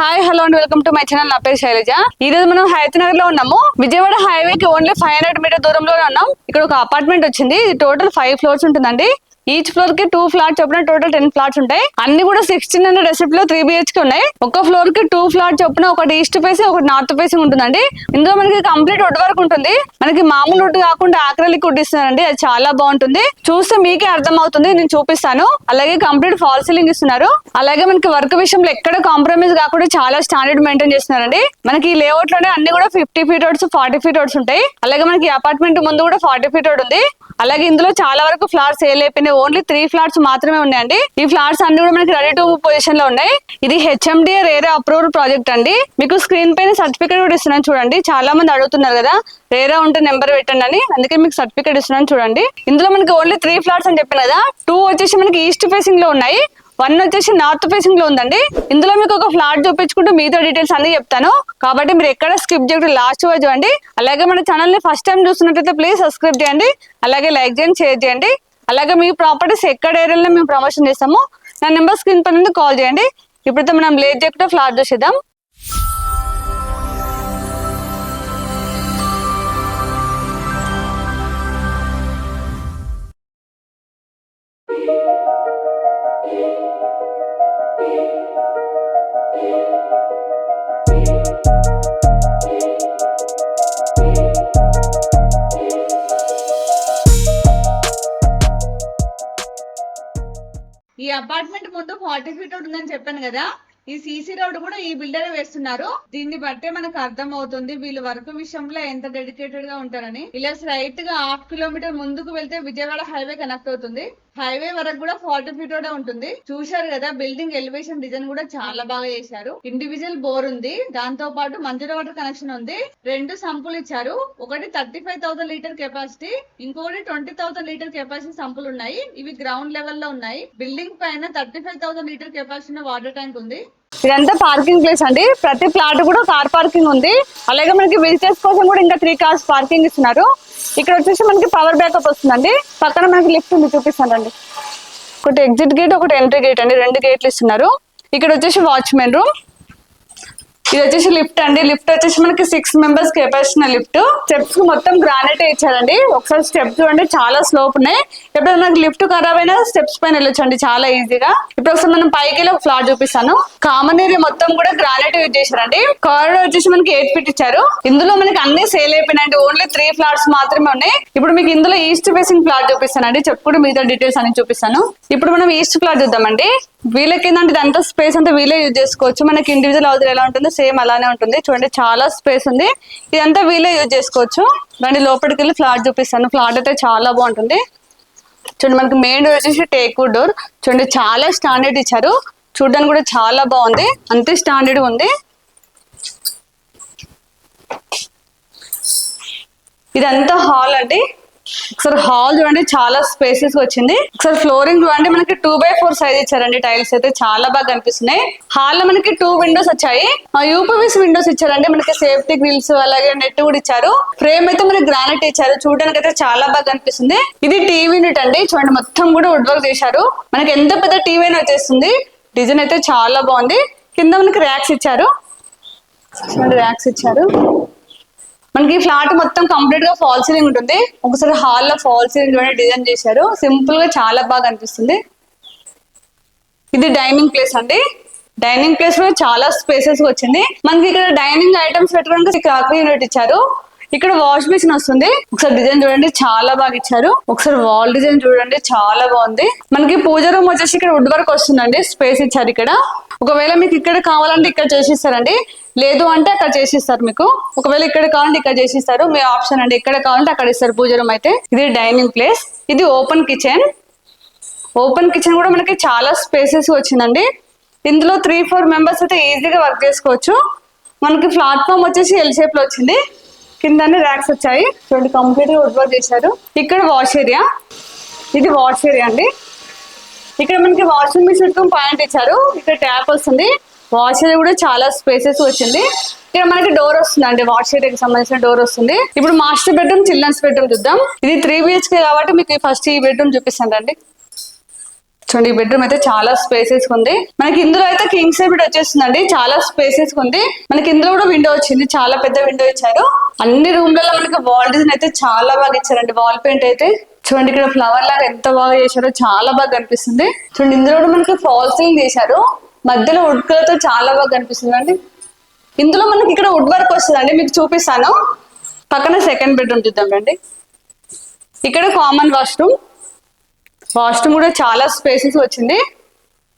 Hi hello and welcome to my channel నా పేరు శైలజ. ఈ రోజు మనం హైత్ నగర్లో ఉన్నాము. విజయవాడ హైవే కి ఓన్లీ ఫైవ్ హండ్రెడ్ మీటర్ దూరంలో ఉన్నాం. ఇక్కడ ఒక అపార్ట్మెంట్ వచ్చింది. టోటల్ ఫైవ్ ఫ్లోర్స్ ఉంటుందండి. ఈచ్ ఫ్లోర్కి టూ ఫ్లాట్స్ చొప్పున టోటల్ టెన్ ఫ్లాట్స్ ఉంటాయి. అన్ని కూడా సిక్స్టీన్ హండ్రెడ్ రెసిప్ట్లో త్రీ బిహెచ్కి ఉన్నాయి. ఒక ఫ్లోర్కి టూ ఫ్లాట్ చొప్పున ఒకటి ఈస్ట్ ఫేసింగ్ ఒకటి నార్త్ ఫేసింగ్ ఉంటుందండి. ఇందులో మనకి కంప్లీట్ వుడ్ వర్క్ ఉంటుంది. మనకి మామూలు వుడ్ కాకుండా ఆక్రలిక్ వుడ్ ఇస్తున్నారండి అది చాలా బాగుంటుంది. చూస్తే మీకే అర్థం అవుతుంది నేను చూపిస్తాను. అలాగే కంప్లీట్ ఫాల్ సీలింగ్ ఇస్తున్నారు. అలాగే మనకి వర్క్ విషయంలో ఎక్కడ కాంప్రమైజ్ కాకుండా చాలా స్టాండర్డ్ మెయింటైన్ చేస్తున్నారండి. మనకి ఈ లేఅవుట్లోనే అన్ని కూడా fifty feet roads forty feet roads ఉంటాయి. అలాగే మనకి అపార్ట్మెంట్ ముందు కూడా ఫార్టీ ఫీట్ రోడ్ ఉంది. అలాగే ఇందులో చాలా వరకు ఫ్లాట్స్ సేల్ అయిపోయినాయి. ఓన్లీ త్రీ ఫ్లాట్స్ మాత్రమే ఉన్నాయండి. ఈ ఫ్లాట్స్ అన్ని కూడా మనకి రెడీ టు పొజిషన్లో ఉన్నాయి. ఇది హెచ్ఎండి రేరే అప్రూవల్ ప్రాజెక్ట్ అండి. మీకు స్క్రీన్ పైన సర్టిఫికేట్ కూడా ఇస్తున్నాను చూడండి. చాలా మంది అడుగుతున్నారు కదా రేరా ఉంటే నెంబర్ పెట్టండి అని. అందుకే మీకు సర్టిఫికేట్ ఇస్తున్నాను చూడండి. ఇందులో మనకి ఓన్లీ త్రీ ఫ్లాట్స్ అని చెప్పాను కదా టూ వచ్చేసి మనకి ఈస్ట్ ఫేసింగ్లో ఉన్నాయి. వన్ వచ్చేసి నార్త్ ఫేసింగ్లో ఉందండి. ఇందులో మీకు ఒక ఫ్లాట్ చూపించుకుంటూ మీతో డీటెయిల్స్ అన్ని చెప్తాను. కాబట్టి మీరు ఎక్కడ స్కిప్ చేయకుండా లాస్ట్ వరకు చూడండి. అలాగే మన ఛానల్ని ఫస్ట్ టైం చూస్తున్నట్లయితే ప్లీజ్ సబ్స్క్రైబ్ చేయండి. అలాగే లైక్ చేయండి షేర్ చేయండి. అలాగే మీ ప్రాపర్టీస్ ఎక్కడ ఏరియాలో మేము ప్రమోషన్ చేస్తాము నా నెంబర్ స్క్రీన్ పైన కాల్ చేయండి. ఇప్పుడైతే మనం లేట్ చేయకుండా ఫ్లాట్ చూసేద్దాం. ఈ అపార్ట్మెంట్ ముందు ఫార్టీ ఫీట్ ఉంటుందని చెప్పాను కదా. ఈ సీసీ రోడ్ కూడా ఈ బిల్డర్ వేస్తున్నారు. దీన్ని బట్టే మనకు అర్థం అవుతుంది వీళ్ళు వర్క్ విషయంలో ఎంత డెడికేటెడ్గా ఉంటారని. ఇలా స్ట్రైట్గా హాఫ్ కిలోమీటర్ ముందుకు వెళ్తే విజయవాడ హైవే కనెక్ట్ అవుతుంది. హైవే వరకు కూడా ఫార్టీ ఫీట్ రోడ్ ఉంటుంది. చూశారు కదా బిల్డింగ్ ఎలివేషన్ డిజైన్ కూడా చాలా బాగా చేశారు. ఇండివిజువల్ బోర్ ఉంది. దాంతో పాటు మంజూరు వాటర్ కనెక్షన్ ఉంది. రెండు సంపులు ఇచ్చారు. ఒకటి thirty five thousand liter capacity ఇంకొకటి ట్వంటీ థౌసండ్ లీటర్ కెపాసిటీ సంపులు ఉన్నాయి. ఇవి గ్రౌండ్ లెవెల్లో ఉన్నాయి. బిల్డింగ్ పైన thirty five thousand liter capacity water tank ఉంది. ఇదంతా పార్కింగ్ ప్లేస్ అండి. ప్రతి ప్లాట్ కూడా కార్ పార్కింగ్ ఉంది. అలాగే మనకి విజిటర్స్ కోసం కూడా ఇంకా త్రీ కార్స్ పార్కింగ్ ఇస్తున్నారు. ఇక్కడ వచ్చేసి మనకి పవర్ బ్యాకప్ వస్తుందండి. పక్కన మనకి లిఫ్ట్ ఉంది చూపిస్తానండి ఒకటి ఎగ్జిట్ గేట్ ఒకటి ఎంట్రీ గేట్ అండి. రెండు గేట్లు ఇస్తున్నారు. ఇక్కడ వచ్చేసి వాచ్మెన్ రూమ్ ఇది వచ్చేసి లిఫ్ట్ అండి. లిఫ్ట్ వచ్చేసి మనకి six members capacity lift. Steps మొత్తం గ్రానైట్ ఇచ్చారండి ఒకసారి స్టెప్స్ చూడండి చాలా స్లోప్ ఉన్నాయి. ఎప్పుడైనా మనకి లిఫ్ట్ ఖరాబ్ అయినా స్టెప్స్ పైన వెళ్ళొచ్చండి చాలా ఈజీగా. ఇప్పుడు ఒకసారి మనం పైకి వెళ్ళి ఒక ఫ్లాట్ చూపిస్తాను. కామన్ ఏరియా మొత్తం కూడా గ్రానైట్ యూజ్ చేశారండి. కారిడార్ వచ్చేసి మనకి ఎయిట్ ఫీట్ ఇచ్చారు. ఇందులో మనకి అన్ని సేల్ అయిపోయినాయండి. ఓన్లీ త్రీ ఫ్లాట్స్ మాత్రమే ఉన్నాయి. ఇప్పుడు మీకు ఇందులో ఈస్ట్ ఫేసింగ్ ఫ్లాట్ చూపిస్తానండి. చెప్పుకుంటూ మిగతా డీటెయిల్స్ అన్ని చూపిస్తాను. ఇప్పుడు మనం ఈస్ట్ ఫ్లాట్ చూద్దామండి. వీళ్ళకి ఏంటంటే ఇదంతా స్పేస్ అంతా వీలే యూజ్ చేసుకోవచ్చు. మనకి ఇండివిజువల్ హౌస్ ఎలా ఉంటుందో సేమ్ అలానే ఉంటుంది. చూడండి చాలా స్పేస్ ఉంది. ఇదంతా వీలే యూజ్ చేసుకోవచ్చు. రండి లోపలికి వెళ్ళి ఫ్లాట్ చూపిస్తాను. ఫ్లాట్ అయితే చాలా బాగుంటుంది. చూడండి మనకి మెయిన్ డోర్ వచ్చేసి టేక్వుడ్ డోర్ చూడండి చాలా స్టాండర్డ్ ఇచ్చారు. చూడడానికి కూడా చాలా బాగుంది. అంతే స్టాండర్డ్ ఉంది. ఇదంతా హాల్ అండి. ఒకసారి హాల్ చూడండి చాలా స్పేసెస్ వచ్చింది. ఒకసారి ఫ్లోరింగ్ చూడండి మనకి టూ బై ఫోర్ సైజ్ ఇచ్చారండి టైల్స్ అయితే చాలా బాగా కనిపిస్తున్నాయి. హాల్లో మనకి టూ విండోస్ వచ్చాయి. యూపీవీస్ విండోస్ ఇచ్చారండి మనకి సేఫ్టీ గ్రిల్స్ అలాగే నెట్ కూడా ఇచ్చారు. ఫ్రేమ్ అయితే మనకి గ్రానైట్ ఇచ్చారు. చూడడానికి అయితే చాలా బాగా కనిపిస్తుంది. ఇది టీవీ యూనిట్ అండి. చూడండి మొత్తం కూడా వుడ్ వర్క్ చేశారు. మనకి ఎంత పెద్ద టీవీ అయినా వచ్చేస్తుంది. డిజైన్ అయితే చాలా బాగుంది. కింద మనకి ర్యాక్స్ ఇచ్చారు. చూడండి ర్యాక్స్ ఇచ్చారు. మనకి ఫ్లాట్ మొత్తం కంప్లీట్గా ఫాల్ సీలింగ్ ఉంటుంది. ఒకసారి హాల్లో ఫాల్ సీలింగ్ చూడండి డిజైన్ చేశారు. సింపుల్గా చాలా బాగా అనిపిస్తుంది. ఇది డైనింగ్ ప్లేస్ అండి. డైనింగ్ ప్లేస్ కూడా చాలా స్పేసెస్ వచ్చింది. మనకి ఇక్కడ డైనింగ్ ఐటమ్స్ పెట్టుకోవడానికి క్రాకరీ యూనిట్ ఇచ్చారు. ఇక్కడ వాష్ మిషన్ వస్తుంది. ఒకసారి డిజైన్ చూడండి. చాలా బాగా ఇచ్చారు. ఒకసారి వాల్ డిజైన్ చూడండి. చాలా బాగుంది. మనకి పూజ రూమ్ వచ్చేసి ఇక్కడ వుడ్ వర్క్ వస్తుందండి. స్పేస్ ఇచ్చారు ఇక్కడ. ఒకవేళ మీకు ఇక్కడ కావాలంటే ఇక్కడ చేసిస్తారండి. లేదు అంటే అక్కడ చేసిస్తారు మీకు. ఒకవేళ ఇక్కడ కావాలంటే ఇక్కడ చేసిస్తారు. మీ ఆప్షన్ అండి. ఎక్కడ కావాలంటే అక్కడ ఇస్తారు పూజ రూమ్ అయితే. ఇది డైనింగ్ ప్లేస్. ఇది ఓపెన్ కిచెన్. ఓపెన్ కిచెన్ కూడా మనకి చాలా స్పేసెస్ వచ్చిందండి. ఇందులో త్రీ ఫోర్ మెంబర్స్ అయితే ఈజీగా వర్క్ చేసుకోవచ్చు. మనకి ప్లాట్ఫామ్ వచ్చేసి ఎల్ షేప్లో వచ్చింది. కింద ర్యాక్స్ వచ్చాయి. చూడండి కంప్లీట్గా వుడ్ వర్క్ చేశారు. ఇక్కడ వాష్ ఏరియా. ఇది వాష్ ఏరియా అండి. ఇక్కడ మనకి వాషింగ్ మిషన్ పాయింట్ ఇచ్చారు ఇక్కడ ట్యాప్ వస్తుంది. వాష్ ఏరియా కూడా చాలా స్పేసెస్ వచ్చింది. ఇక్కడ మనకి డోర్ వస్తుంది అండి వాష్ ఏరియాకి సంబంధించిన డోర్ వస్తుంది. ఇప్పుడు మాస్టర్ బెడ్రూమ్ చిల్డ్రన్స్ బెడ్రూమ్ చూద్దాం. ఇది త్రీ బిహెచ్కే కాబట్టి మీకు ఫస్ట్ ఈ బెడ్రూమ్ చూపిస్తాను అండి చూడండి ఈ బెడ్రూమ్ అయితే చాలా స్పేసెస్ ఉంది. మనకి ఇందులో అయితే కింగ్ సైడ్ బెడ్ వచ్చేస్తుందండి. చాలా స్పేసెస్ ఉంది. మనకి ఇందులో కూడా విండో వచ్చింది. చాలా పెద్ద విండో ఇచ్చారు. అన్ని రూమ్లలో మనకి వాల్ డిజైన్ అయితే చాలా బాగా ఇచ్చారండి. వాల్ పెయింట్ అయితే. చూడండి ఇక్కడ ఫ్లవర్ లాగా ఎంత బాగా చేశారో చాలా బాగా కనిపిస్తుంది. చూడండి ఇందులో కూడా మనకి ఫాల్సింగ్ చేశారు. మధ్యలో వుడ్ చాలా బాగా కనిపిస్తుంది అండి. ఇందులో మనకి ఇక్కడ వుడ్ వర్క్ వస్తుందండి మీకు చూపిస్తాను. పక్కన సెకండ్ బెడ్రూమ్ చూద్దాం రండి ఇక్కడ కామన్ వాష్రూమ్ వాష్రూమ్ కూడా చాలా స్పేసెస్ వచ్చింది.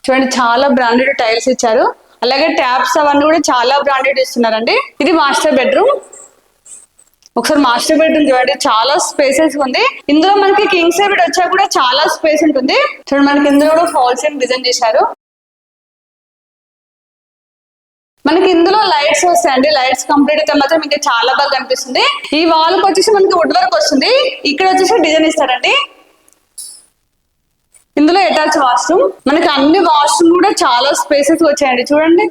చూడండి చాలా బ్రాండెడ్ టైల్స్ ఇచ్చారు. అలాగే ట్యాప్స్ అవన్నీ కూడా చాలా బ్రాండెడ్ ఇస్తున్నారండి. ఇది మాస్టర్ బెడ్రూమ్ ఒకసారి మాస్టర్ బెడ్రూమ్ చూడండి చాలా స్పేసెస్ ఉంది. ఇందులో మనకి కింగ్ సైడ్ వచ్చా కూడా చాలా స్పేస్ ఉంటుంది. చూడండి మనకి ఇందులో కూడా ఫాల్స్ డిజైన్ చేశారు. మనకి ఇందులో లైట్స్ వస్తాయండి. లైట్స్ కంప్లీట్ అయితే మాత్రం ఇంకా చాలా బాగా కనిపిస్తుంది. ఈ వాల్కి వచ్చేసి మనకి వుడ్ వర్క్ వస్తుంది. ఇక్కడ వచ్చేసి డిజైన్ ఇస్తారండి. ఇందులో అటాచ్ వాష్రూమ్ మనకి అన్ని వాష్రూమ్ కూడా చాలా స్పేసెస్ వచ్చాయండి. చూడండి.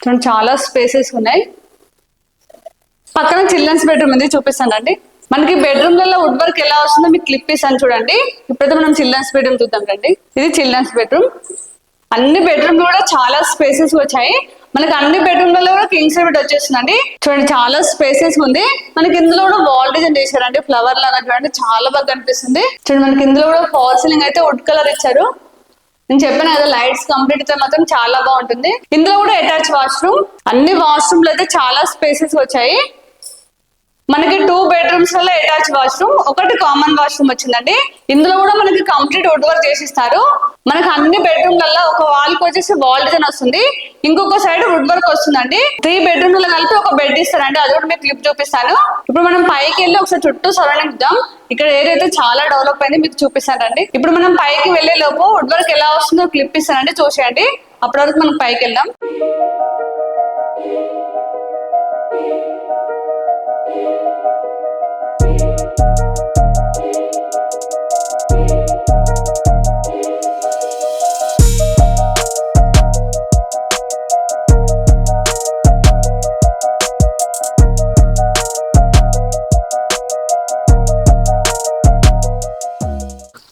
చూడండి చాలా స్పేసెస్ ఉన్నాయి. పక్కన చిల్డ్రన్స్ బెడ్రూమ్ ఉంది చూపిస్తానండి మనకి బెడ్రూమ్లలో వుడ్ వర్క్ ఎలా వస్తుందో మీకు క్లిప్ ఇస్తాను చూడండి. ఇప్పుడైతే మనం చిల్డ్రన్స్ బెడ్రూమ్ చూద్దాం రండి. ఇది చిల్డ్రన్స్ బెడ్రూమ్. అన్ని బెడ్రూమ్ కూడా చాలా స్పేసెస్ వచ్చాయి. మనకి అన్ని బెడ్రూమ్లలో కూడా కింగ్ సైడ్ బెడ్ వచ్చేస్తుందండి. చూడండి చాలా స్పేసెస్ ఉంది. మనకి ఇందులో కూడా వాల్ డిజైన్ చేశారండి ఫ్లవర్ లాగా చూడండి చాలా బాగా కనిపిస్తుంది. చూడండి మనకి ఇందులో కూడా ఫాల్ సీలింగ్ అయితే వుడ్ కలర్ ఇచ్చారు. నేను చెప్పాను కదా లైట్స్ కంప్లీట్ అయితే మాత్రం చాలా బాగుంటుంది. ఇందులో కూడా అటాచ్ వాష్రూమ్. అన్ని వాష్రూమ్లో అయితే చాలా స్పేసెస్ వచ్చాయి. మనకి టూ బెడ్రూమ్స్ వల్ల అటాచ్ వాష్రూమ్ ఒకటి కామన్ వాష్రూమ్ వచ్చిందండి. ఇందులో కూడా మనకి కంప్లీట్ వుడ్ వర్క్ చేసిస్తారు. మనకి అన్ని బెడ్రూమ్లలో ఒక వాల్కి వచ్చేసి వాల్ డిజైన్ వస్తుంది. ఇంకొక సైడ్ వుడ్ వర్క్ వస్తుందండి. త్రీ బెడ్రూమ్లో కలిపి ఒక బెడ్ ఇస్తారండి. అది కూడా మీకు క్లిప్ చూపిస్తాను. ఇప్పుడు మనం పైకి వెళ్ళి ఒకసారి చుట్టూ సరౌండింగ్ ఇద్దాం ఇక్కడ ఏరియా అయితే చాలా డెవలప్ అయింది మీకు చూపిస్తానండి. ఇప్పుడు మనం పైకి వెళ్ళే లోపు వుడ్ వర్క్ ఎలా వస్తుందో క్లిప్ ఇస్తానండి. చూసేయండి. అప్పటి వరకు మనం పైకి వెళ్దాం.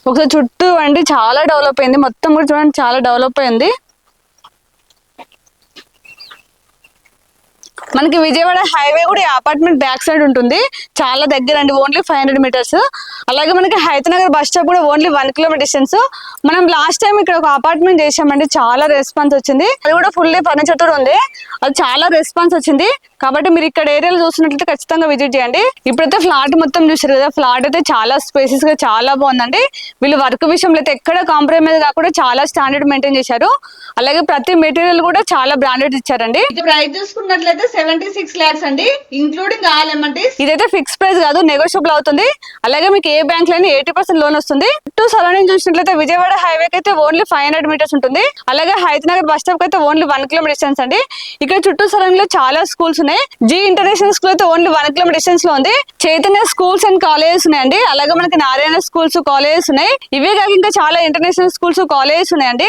ఒకసారి చుట్టూ అండి చాలా డెవలప్ అయింది. మొత్తం కూడా చూడండి చాలా డెవలప్ అయింది. మనకి విజయవాడ హైవే కూడా అపార్ట్మెంట్ బ్యాక్ సైడ్ ఉంటుంది. చాలా దగ్గర అండి ఓన్లీ ఫైవ్ హండ్రెడ్ మీటర్స్. అలాగే మనకి హైతనగర్ బస్ స్టాప్ కూడా ఓన్లీ వన్ కిలోమీటర్ డిస్టెన్స్. మనం లాస్ట్ టైం ఇక్కడ ఒక అపార్ట్మెంట్ చేసామండి చాలా రెస్పాన్స్ వచ్చింది. అది కూడా ఫుల్లీ ఫర్నిచర్ ఉంది. అది చాలా రెస్పాన్స్ వచ్చింది. కాబట్టి మీరు ఇక్కడ ఏరియాలో చూసినట్లయితే ఖచ్చితంగా విజిట్ చేయండి. ఇప్పుడైతే ఫ్లాట్ మొత్తం చూసారు కదా ఫ్లాట్ అయితే చాలా స్పేసెస్గా చాలా బాగుందండి. వీళ్ళు వర్క్ విషయంలో అయితే ఎక్కడ కాంప్రమైజ్ కాకుండా చాలా స్టాండర్డ్ మెయింటైన్ చేశారు. అలాగే ప్రతి మెటీరియల్ కూడా చాలా బ్రాండెడ్ ఇచ్చారండి. ఇది ప్రైస్ చూసుకున్నట్లయితే సెవెంటీ సిక్స్ లాక్స్ అండి ఇంక్లూడింగ్ ఆల్ ఎమ్ఎన్టీస్ ఇదైతే ఫిక్స్ ప్రైస్ కాదు నెగోషియబుల్ అవుతుంది. అలాగే మీకు ఏ బ్యాంక్లోనే ఎయిటీ పర్సెంట్ లోన్ వస్తుంది. చుట్టూ సరౌండింగ్ చూసినట్లయితే విజయవాడ హైవే అయితే ఓన్లీ ఫైవ్ హండ్రెడ్ మీటర్స్ ఉంటుంది. అలాగే హైదరాబాద్ బస్ స్టాప్ అయితే ఓన్లీ వన్ కిలోమీటర్ డిస్టెన్స్ అండి. ఇక్కడ చుట్టూ సరౌండింగ్లో చాలా స్కూల్స్ ఉన్నాయి జీ ఇంటర్నేషనల్ స్కూల్ అయితే ఓన్లీ వన్ కిలోమీటర్ డిస్టెన్స్లో ఉంది. చైతన్య స్కూల్స్ అండ్ కాలేజెస్ ఉన్నాయండి. అలాగే మనకి నారాయణ స్కూల్స్ కాలేజెస్ ఉన్నాయి. ఇవే కాక ఇంకా చాలా ఇంటర్నేషనల్ స్కూల్స్ కాలేజెస్ ఉన్నాయండి.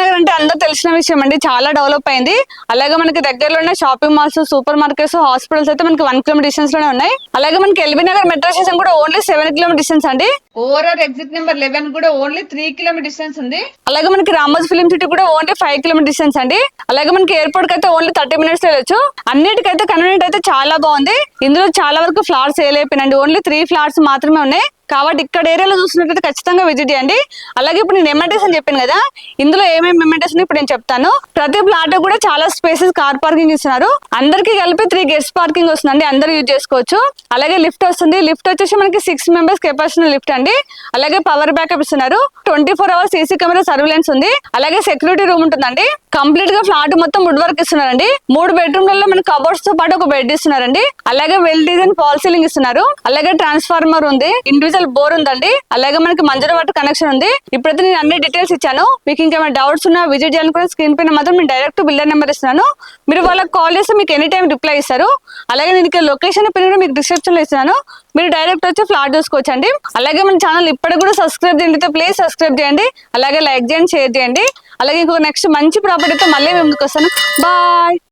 నగర్ అంటే అందరూ తెలిసిన విషయం అండి. చాలా డెవలప్ అయింది. అలాగే మనకి దగ్గరలో ఉన్న shopping malls super markets hospitals అయితే మనకి వన్ కిలోమీటర్ డిస్టెన్స్లోనే ఉన్నాయి. అలాగే మనకి ఎల్బీ నగర్ మెట్రో స్టేషన్ కూడా ఓన్లీ సెవెన్ కిలోమీటర్ డిస్టెన్స్ అండి. ఓవరాల్ ఎగ్జిట్ నెంబర్ లెవెన్ కూడా ఓన్లీ త్రీ కిలోమీటర్ డిస్టెన్స్ ఉంది. అలాగే మనకి రామోజ్ ఫిలిం సిటీ కూడా ఓన్లీ ఫైవ్ కిలోమీటర్ డిస్టెన్స్ అండి. అలాగే మనకి ఎయిర్పోర్ట్కి అయితే ఓన్లీ థర్టీ మినిట్స్ వెళ్ళొచ్చు. అన్నిటికైతే కన్వీనియంట్ అయితే చాలా బాగుంది. ఇందులో చాలా వరకు ఫ్లాట్స్ సేల్ అయిపోయినండి ఓన్లీ త్రీ ఫ్లాట్స్ మాత్రమే ఉన్నాయి. కాబట్టి ఇక్కడ ఏరియాలో చూసినట్లయితే ఖచ్చితంగా విజిట్ చేయండి. అలాగే ఇప్పుడు నేను ఎమ్మెల్యేస్ అని చెప్పాను కదా ఇందులో ఏమేమి ఎమ్మెల్యేస్ ఇప్పుడు నేను చెప్తాను. ప్రతి ప్లాట్ కూడా చాలా స్పేసెస్ కార్ పార్కింగ్ ఇస్తున్నారు. అందరికి కలిపి త్రీ గెస్ట్ పార్కింగ్ వస్తుందండి అందరూ యూజ్ చేసుకోవచ్చు. అలాగే లిఫ్ట్ వస్తుంది. లిఫ్ట్ వచ్చేసి మనకి సిక్స్ మెంబర్స్ కెపాసిటీ లిఫ్ట్ అండి. అలాగే పవర్ బ్యాకప్ ఇస్తున్నారు. Twenty four hours CC camera surveillance ఉంది. అలాగే సెక్యూరిటీ రూమ్ ఉంటుందండి. కంప్లీట్గా ఫ్లాట్ మొత్తం వుడ్ వర్క్ ఇస్తున్నారండి. మూడు బెడ్రూమ్లలో మనకి కబోర్డ్స్తో పాటు ఒక బెడ్ ఇస్తున్నారండి. అలాగే వెల్ డిజైన్ ఫాల్ సీలింగ్ ఇస్తున్నారు. అలాగే ట్రాన్స్ఫార్మర్ ఉంది. ఇండివిజువల్ బోర్ ఉందండి. అలాగే మనకి మంజర వాటర్ కనెక్షన్ ఉంది. ఇప్పుడైతే నేను అన్ని డీటెయిల్స్ ఇచ్చాను. మీకు ఇంకేమైనా డౌట్స్ ఉన్నా విజిట్ చేయాలనుకున్న స్క్రీన్ పైన మాత్రం నేను డైరెక్ట్ బిల్డర్ నెంబర్ ఇస్తున్నాను. మీరు వాళ్ళకి కాల్ చేస్తే మీకు ఎనీ టైం రిప్లై ఇస్తారు. అలాగే నేను ఇక్కడ లొకేషన్ పైన కూడా మీకు డిస్క్రిప్షన్లో ఇస్తున్నాను. మీరు డైరెక్ట్ వచ్చి ఫ్లాట్ చూసుకోవచ్చండి. అలాగే మన ఛానల్ ఇప్పటికి కూడా సబ్స్క్రైబ్ చేయండి. ప్లీజ్ సబ్స్క్రైబ్ చేయండి. అలాగే లైక్ చేయండి షేర్ చేయండి. అలాగే ఇంకొక నెక్స్ట్ మంచి ప్రాపర్టీతో మళ్ళీ మేము వస్తాను. బాయ్